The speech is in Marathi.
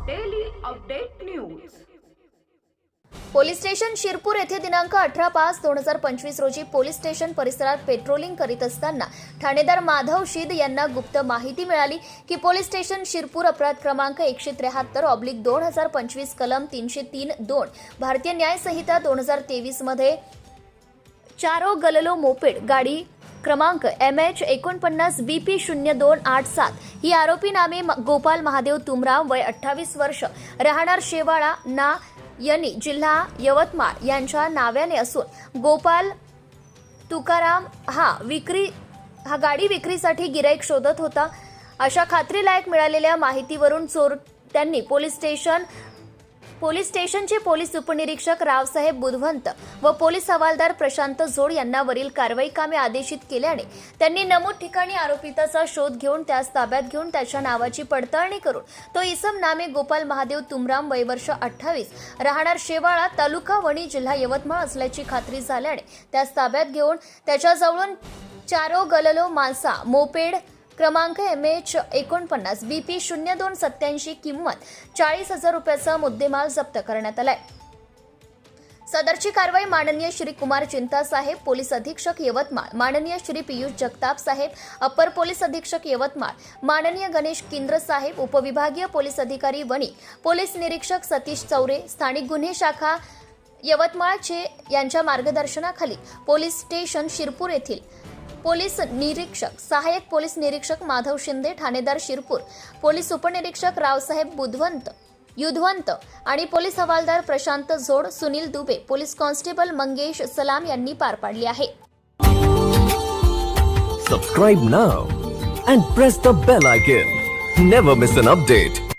Update news police station Shirpur येथे दिनांक अठरा पाच दोन हजार पंचवीस रोजी पोलीस स्टेशन परिसरात पेट्रोलिंग करीत असताना ठाणेदार माधव शीद यांना गुप्त माहिती मिळाली की पोलीस स्टेशन शिरपूर अपराध क्रमांक एकशे त्र्याहत्तर ऑब्लिक दोन हजार पंचवीस कलम तीनशे तीन दोन भारतीय न्यायसंहिता दोन हजार तेवीसमध्ये चारो गललो मोपेड गाडी क्रमांक एम एच एकोणपन्नास बी पी शून्य दोन आठ सात. ही आरोपी नामे म- गोपाल महादेव तुमराव वय अठ्ठावीस वर्ष. राहणार शेवाळा ना यनी जिल्हा यवतमाळ यांच्या नाव्याने असून गोपाल तुकाराम हा विक्री हा गाडी विक्रीसाठी गिराईक शोधत होता. अशा खात्रीलायक मिळालेल्या माहितीवरून चोर त्यांनी पोलीस स्टेशन पोलीस स्टेशनचे पोलीस उपनिरीक्षक रावसाहेब बुधवंत व पोलीस हवालदार प्रशांत जोड यांना वरील कारवाई कामे आदेशित केल्याने त्यांनी नमूद ठिकाणी आरोपिताचा शोध घेऊन त्यास ताब्यात घेऊन त्याच्या नावाची पडताळणी करून तो इसम नामे गोपाल महादेव तुमराम वयवर्ष अठ्ठावीस राहणार शेवाळा तालुका वणी जिल्हा यवतमाळ असल्याची खात्री झाल्याने त्यास ताब्यात घेऊन त्याच्याजवळून चारो गललो मासा मोपेड क्रमांक एम एच एकोणपन्नास बी पी शून्य दोन सत्याऐंशी किंमत चाळीस हजार रुपयाचा मुद्देमाल जप्त करण्यात आलाय. सदरची कारवाई माननीय श्री कुमार चिंता साहेब पोलीस अधीक्षक यवतमाळ. माननीय श्री पियुष जगताप साहेब अप्पर पोलीस अधीक्षक यवतमाळ. माननीय गणेश केंद्र साहेब उपविभागीय पोलीस अधिकारी वणी. पोलीस निरीक्षक सतीश चौरे स्थानिक गुन्हे शाखा यवतमाळचे यांच्या मार्गदर्शनाखाली. पोलीस स्टेशन शिरपूर येथील पोलीस निरीक्षक सहाय्यक पोलीस निरीक्षक माधव शिंदे ठाणेदार शिरपूर पोलीस उपनिरीक्षक रावसाहेब बुधवंत युधवंत आणि पोलीस हवालदार प्रशांत जोड सुनील दुबे पोलीस कॉन्स्टेबल मंगेश सलाम यांनी पार पाडली आहे. Subscribe now and press the bell icon never miss an update